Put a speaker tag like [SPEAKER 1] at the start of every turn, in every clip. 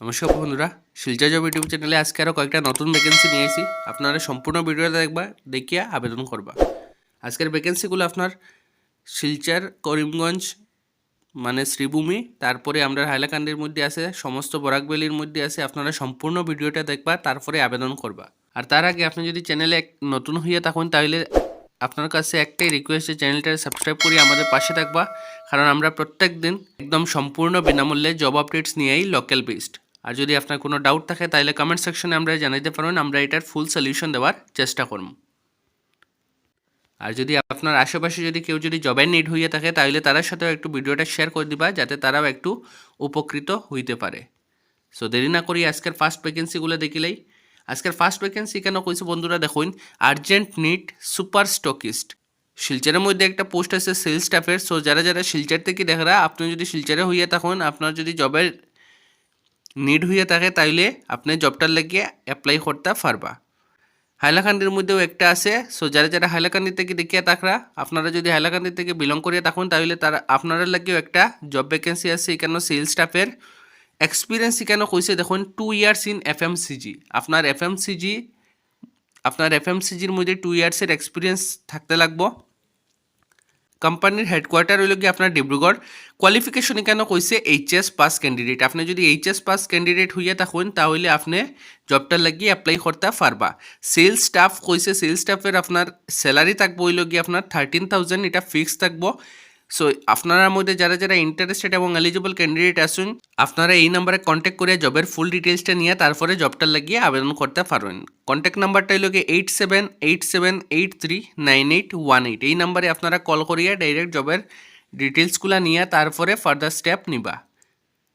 [SPEAKER 1] নমস্কার বন্ধুরা Silchar job YouTube চ্যানেলে আজকে আরও কয়েকটা নতুন ভ্যাকেন্সি নিয়ে এসেছি আপনারা সম্পূর্ণ ভিডিওটা দেখবা, দেখিয়া আবেদন করবা। আজকের ভ্যাকেন্সিগুলো আপনার শিলচার, করিমগঞ্জ মানে শ্রীভূমি, তারপরে আমরা হাইলাকান্দির মধ্যে আছে, সমস্ত বরাকবেলির মধ্যে আছে, আপনারা সম্পূর্ণ ভিডিওটা দেখবা, তারপরে আবেদন করবা। আর তার আগে আপনি যদি চ্যানেলে নতুন হইয়া থাকুন, তাহলে আপনার কাছে একটাই রিকোয়েস্ট চ্যানেলটা সাবস্ক্রাইব করে আমাদের পাশে থাকবা। কারণ আমরা প্রত্যেক দিন একদম সম্পূর্ণ বিনামূল্যে জব আপডেটস নিয়েই লোকাল বেসড আর যদি আপনার কোনো ডাউট থাকে, তাহলে কমেন্ট সেকশনে আমরা জানাইতে পারেন আমরা এটার ফুল সলিউশন দেওয়ার চেষ্টা করব। আর যদি আপনার আশেপাশে যদি কেউ যদি জবের নিড হইয়া থাকে, তাহলে তাদের সাথেও একটু ভিডিওটা শেয়ার করে দিবা, যাতে তারাও একটু উপকৃত হইতে পারে। সো দেরি না করি আজকের ফার্স্ট ভ্যাকেন্সিগুলো দেখিলেই। আজকের ফার্স্ট ভ্যাকেন্সি কেন কইছে বন্ধুরা দেখুন আর্জেন্ট নিড সুপার স্টকিস্ট শিলচরের মধ্যে একটা পোস্ট আছে সেলস স্টাফের সো যারা যারা শিলচর থেকে দেখরা, আপনি যদি শিলচরে হইয়া থাকুন, আপনার যদি জবের নিড হইয়া থাকে তাইলে আপনি জবটার লাগিয়ে অ্যাপ্লাই করতে পারবা। হাইলাকান্দির মধ্যেও একটা আছে সো যারা যারা হাইলাকান্দি থেকে দেখিয়া থাকরা, আপনারা যদি হাইলাকান্দি থেকে বিলং করিয়া থাকুন তাহলে তারা আপনারা লাগেও একটা জব ভ্যাকেন্সি আছে এখানে সেলস স্টাফের এক্সপিরিয়েন্স এখানে কইছে, দেখুন two years in F M C G আপনার এফ এম সিজি আপনার এফ এম সিজির মধ্যে টু ইয়ার্সের এক্সপিরিয়েন্স থাকতে লাগবো। কোম্পানির হেডকোয়ার্টার হইল কি আপনার ডিব্রুগড়। কোয়ালিফিকেশনে কেন কইছে এইচ এস পাস ক্যান্ডিডেট আপনি যদি এইচ এস পাস ক্যান্ডিডেট হইয়া থাকুন তাহলে আপনি জবটা লাগিয়ে অ্যাপ্লাই করতে পারবা। সেলস স্টাফ কইছে সেলস স্টাফের আপনার স্যালারি থাকব হইল কি আপনার থার্টিন থাউজেন্ড এটা ফিক্স থাকব। সো আপনারা মধ্যে যারা যারা ইন্টারেস্টেড এবং এলিজিবল ক্যান্ডিডেট আসুন, আপনারা এই নাম্বারে কন্ট্যাক্ট করে জবের ফুল ডিটেলসটা নিয়ে তারপরে জবটা লাগিয়ে আবেদন করতে পারবেন। কন্ট্যাক্ট নাম্বারটা হলো কি eight seven eight seven eight three nine eight one eight এই নাম্বারে আপনারা কল করিয়া ডাইরেক্ট জবের ডিটেলসগুলো নিয়ে তারপরে ফার্দার স্টেপ নিবা।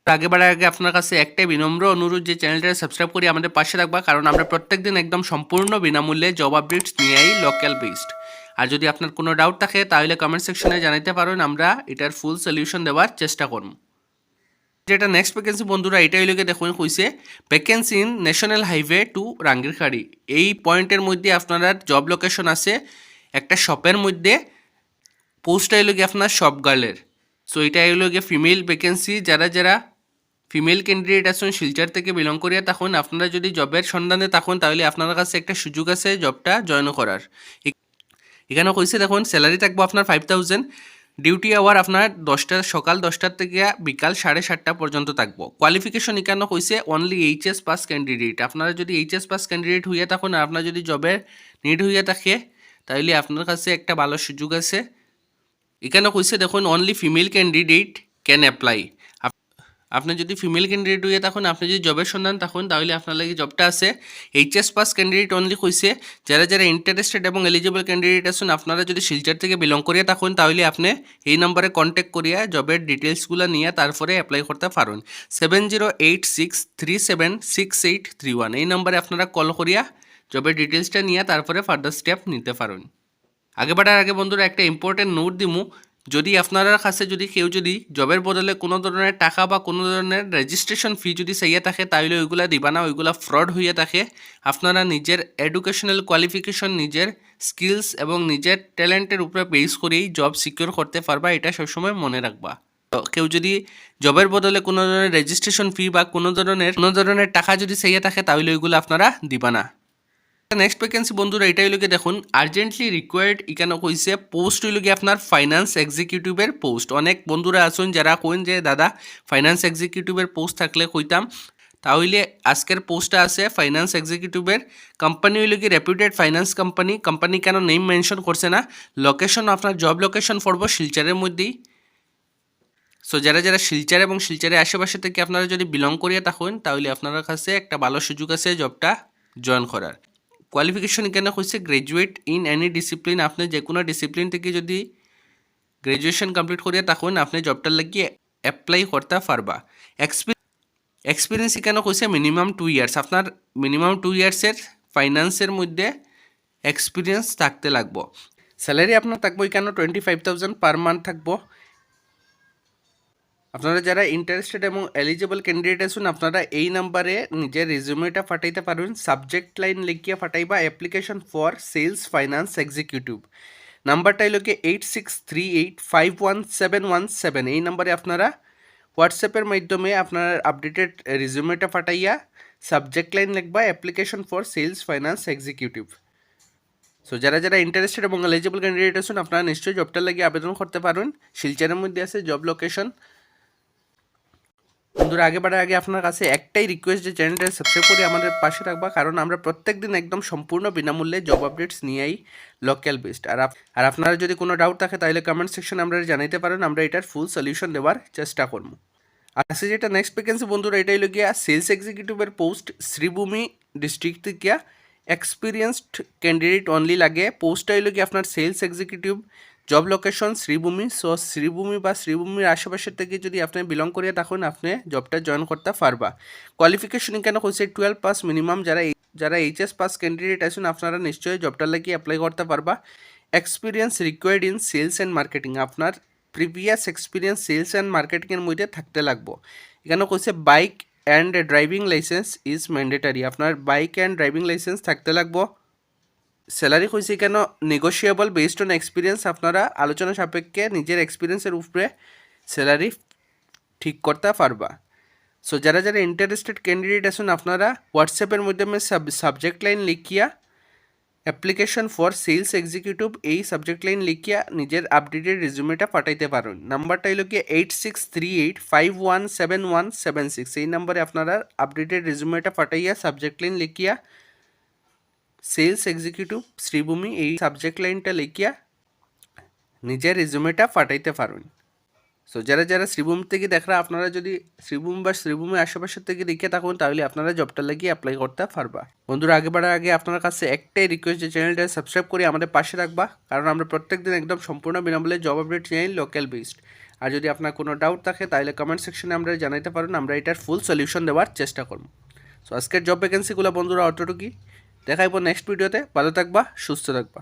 [SPEAKER 1] আগে বাড়ার আগে আপনার কাছে একটাই বিনম্র অনুরোধ যে চ্যানেলটা সাবস্ক্রাইব করে আমাদের পাশে রাখবা কারণ আমরা প্রত্যেকদিন একদম সম্পূর্ণ বিনামূল্যে জব আপডেটস নিয়েই লোকাল বেসড আর যদি আপনার কোনো ডাউট থাকে, তাহলে কমেন্ট সেকশনে জানাতে পারেন, আমরা এটার ফুল সলিউশন দেওয়ার চেষ্টা করব। যেটা নেক্সট ভ্যাকেন্সি বন্ধুরা এটাই লোকে দেখুন কইছে vacancy in national highway to Rangirkhari এই পয়েন্টের মধ্যে আপনার জব লোকেশন আছে, একটা শপের মধ্যে পোস্ট আইলো গিয়ে আপনার শপ গার্লের সো এটা আইলো গিয়ে ফিমেল ভ্যাকেন্সি যারা যারা ফিমেল ক্যান্ডিডেট আছেন, শিলচর থেকে বিলং করিয়া তখন আপনারা যদি জবের সন্ধানে তখন তাহলে আপনার কাছে একটা সুযোগ আছে জবটা জয়েন করার। এখানে কইছে দেখুন স্যালারি থাকব আপনার ফাইভ থাউজেন্ড ডিউটি আওয়ার আপনার দশটা সকাল দশটার থেকে বিকাল সাড়ে সাতটা পর্যন্ত থাকব। কোয়ালিফিকেশন এখানে কইছে অনলি এইচএস পাস ক্যান্ডিডেট আপনারা যদি এইচএস পাস ক্যান্ডিডেট হইয়া থাকুন আর আপনার যদি জবের নিড হইয়া থাকে তাহলে আপনার কাছে একটা ভালো সুযোগ আছে। এখানে কইছে দেখুন only female candidate can apply আপনি যদি ফিমেল ক্যান্ডিডেট হয়ে থাকুন, আপনি যদি জবের সন্ধান থাকুন, তাহলে আপনার লাগে জবটা আছে। এইচএস পাস ক্যান্ডিডেট অনলি কইছে যারা যারা ইন্টারেস্টেড এবং এলিজিবল ক্যান্ডিডেট আছেন, আপনারা যদি শিলচর থেকে বিলং করিয়া থাকুন, তাহলে আপনি এই নম্বরে কন্ট্যাক্ট করিয়া জবের ডিটেলসগুলো নিয়ে তারপরে অ্যাপ্লাই করতে পারেন। Seven zero eight six three seven six eight three one এই নম্বরে আপনারা কল করিয়া জবের ডিটেলসটা নিয়ে তারপরে ফার্দার স্টেপ নিতে পারেন। আগে বাড়ার আগে বন্ধুরা, একটা ইম্পর্টেন্ট নোট দিমু। যদি আপনার কাছে যদি কেউ যদি জবের বদলে কোনো ধরনের টাকা বা কোনো ধরনের রেজিস্ট্রেশন ফি যদি চাইয়া থাকে তাহলে ওইগুলা দিবা না, ওইগুলা ফ্রড হইয়া থাকে। আপনারা নিজের এডুকেশনাল কোয়ালিফিকেশন নিজের স্কিলস এবং নিজের ট্যালেন্টের উপরে বেস করেই জব সিকিউর করতে পারবা, এটা সবসময় মনে রাখবা। কেউ যদি জবের বদলে কোনো ধরনের রেজিস্ট্রেশন ফি বা কোনো ধরনের কোনো ধরনের টাকা যদি চাইয়া থাকে তাহলে ওইগুলো আপনারা দিবা না। নেক্সট ভ্যাকেন্সি বন্ধুরা, এটাই লোকে দেখুন আর্জেন্টলি রিকোয়ার্ড এখানে কইছে পোস্ট হইল গিয়ে আপনার ফাইন্যান্স এক্সিকিউটিভের পোস্ট অনেক বন্ধুরা আছেন যারা কইন যে দাদা ফাইন্যান্স এক্সিকিউটিভের পোস্ট থাকলে কইতাম, তাহলে আজকের পোস্টটা আছে ফাইন্যান্স এক্সিকিউটিভের কোম্পানি হইল কি রেপুটেড ফাইন্যান্স কোম্পানি কোম্পানি কেন নেম মেনশন করছে না লোকেশন আপনার জব লোকেশন পড়ব শিলচরের মধ্যেই। সো যারা যারা শিলচর এবং শিলচরের আশেপাশে থেকে আপনারা যদি বিলং করিয়া থাকুন, তাহলে আপনার কাছে একটা ভালো সুযোগ আছে জবটা জয়েন করার। কোয়ালিফিকেশন এখানে হচ্ছে গ্রাজুয়েট ইন এনি ডিসিপ্লিন আপনি যে কোনো ডিসিপ্লিন থেকে যদি গ্রাজুয়েশন কমপ্লিট করিয়া তখন আপনি জবটার লাগিয়ে অ্যাপ্লাই করতে পারবা এক্সপিরিয়েন্স এখানে কইছে মিনিমাম টু ইয়ার্স আপনার মিনিমাম টু ইয়ার্সের ফাইন্যান্সের মধ্যে এক্সপিরিয়েন্স থাকতে লাগবো। স্যালারি আপনার থাকব এখানে twenty five thousand per month থাকব। আপনারা যারা ইন্টারেস্টেড এবং এলিজিবল ক্যান্ডিডেট আছেন, আপনারা এই নাম্বারে নিজের রেজুমেটা পাঠাইতে পারবেন। সাবজেক্ট লাইন লিখিয়া পাঠাইবা application for sales finance executive নাম্বারটা হলো কি eight six three eight five one seven one seven এই নাম্বারে আপনারা হোয়াটসঅ্যাপের মাধ্যমে আপনার আপডেটেড রিজিউমেটা পাঠাইয়া সাবজেক্ট লাইন লিখবা application for sales finance executive so যারা যারা ইন্টারেস্টেড এবং এলিজিবল ক্যান্ডিডেট আছেন, আপনারা নিশ্চয়ই জবটার লাগিয়ে আবেদন করতে পারেন শিলচরের মধ্যে আছে জব লোকেশন বন্ধুরা আগে বাড়ার আগে আপনার কাছে একটাই রিকোয়েস্ট যে চ্যানেলটা সাবস্ক্রাইব করে আমাদের পাশে রাখবা কারণ আমরা প্রত্যেক দিন একদম সম্পূর্ণ বিনামূল্যে জব আপডেটস নিয়েই লোকাল বেসড আর আর আপনারা যদি কোনো ডাউট থাকে, তাহলে কমেন্ট সেকশনে আমরা জানাইতে পারেন, আমরা এটার ফুল সলিউশন দেওয়ার চেষ্টা করব। আজকে যেটা নেক্সট ভ্যাকেন্সি বন্ধুরা, এটাই হলো গিয়া সেলস এক্সিকিউটিভের পোস্ট শ্রীভূমি ডিস্ট্রিক্ট থেকে এক্সপিরিয়েন্সড ক্যান্ডিডেট অনলি লাগে। পোস্টটা হলো কি আপনার sales executive job location Sribhumi so Sribhumi বা শ্রীভূমির আশেপাশের থেকে যদি আপনি বিলং করিয়া থাকুন, আপনি জবটা জয়েন করতে পারবা। কোয়ালিফিকেশন কেন হচ্ছে টুয়েলভ পাস মিনিমাম যারা যারা এইচএস পাস ক্যান্ডিডেট আছেন, আপনারা নিশ্চয়ই জবটার লাগি অ্যাপ্লাই করতে পারবা। Experience required in sales and marketing আপনার প্রিভিয়াস এক্সপিরিয়েন্স সেলস অ্যান্ড মার্কেটিংয়ের মধ্যে থাকতে লাগবো। এখানে কইছে bike and driving licence is mandatory আপনার বাইক অ্যান্ড ড্রাইভিং লাইসেন্স থাকতে লাগবো। স্যালারি কইছে কেন? নেগোশিয়েবল বেসড অন এক্সপিরিয়েন্স আপনারা আলোচনা সাপেক্ষে নিজের এক্সপিরিয়েন্সের উপরে স্যালারি ঠিক করতে পারবা। সো যারা যারা ইন্টারেস্টেড ক্যান্ডিডেট আছেন, আপনারা হোয়াটসঅ্যাপের মাধ্যমে সাব সাবজেক্ট লাইন লিখিয়া অ্যাপ্লিকেশন ফর সেলস এক্সিকিউটিভ এই সাবজেক্ট লাইন লিখিয়া নিজের আপডেটেড রেজুমেটা পাঠাইতে পারেন। নাম্বারটা হলো কি eight six three eight five one seven one seven six এই নাম্বারে আপনারা আপডেটেড রেজুমেটা পাঠাইয়া সাবজেক্ট লাইন লিখিয়া সেলস এক্সিকিউটিভ শ্রীভূমি এই সাবজেক্ট লাইনটা লিখিয়া নিজের রেজুমেটা পাঠাইতে পারেন সো যারা যারা শ্রীভূমি থেকে দেখরা, আপনারা যদি শ্রীভূমি বা শ্রীভূমির আশেপাশের থেকে দেখে থাকুন, তাহলে আপনারা জবটা লাগিয়ে অ্যাপ্লাই করতে পারবা। বন্ধুরা, আগে বাড়ার আগে আপনার কাছে একটাই রিকোয়েস্ট যে চ্যানেলটা সাবস্ক্রাইব করে আমাদের পাশে রাখবা কারণ আমরা প্রত্যেকদিন একদম সম্পূর্ণ বিনামূল্যে job update channel local based আর যদি আপনার কোনো ডাউট থাকে, তাহলে কমেন্ট সেকশনে আমরা জানাইতে পারেন, আমরা এটার ফুল সলিউশন দেওয়ার চেষ্টা করব। সো আজকের জব ভ্যাকেন্সিগুলো বন্ধুরা অতটুকুই। দেখাইব নেক্সট ভিডিওতে ভালো থাকবা সুস্থ থাকবা।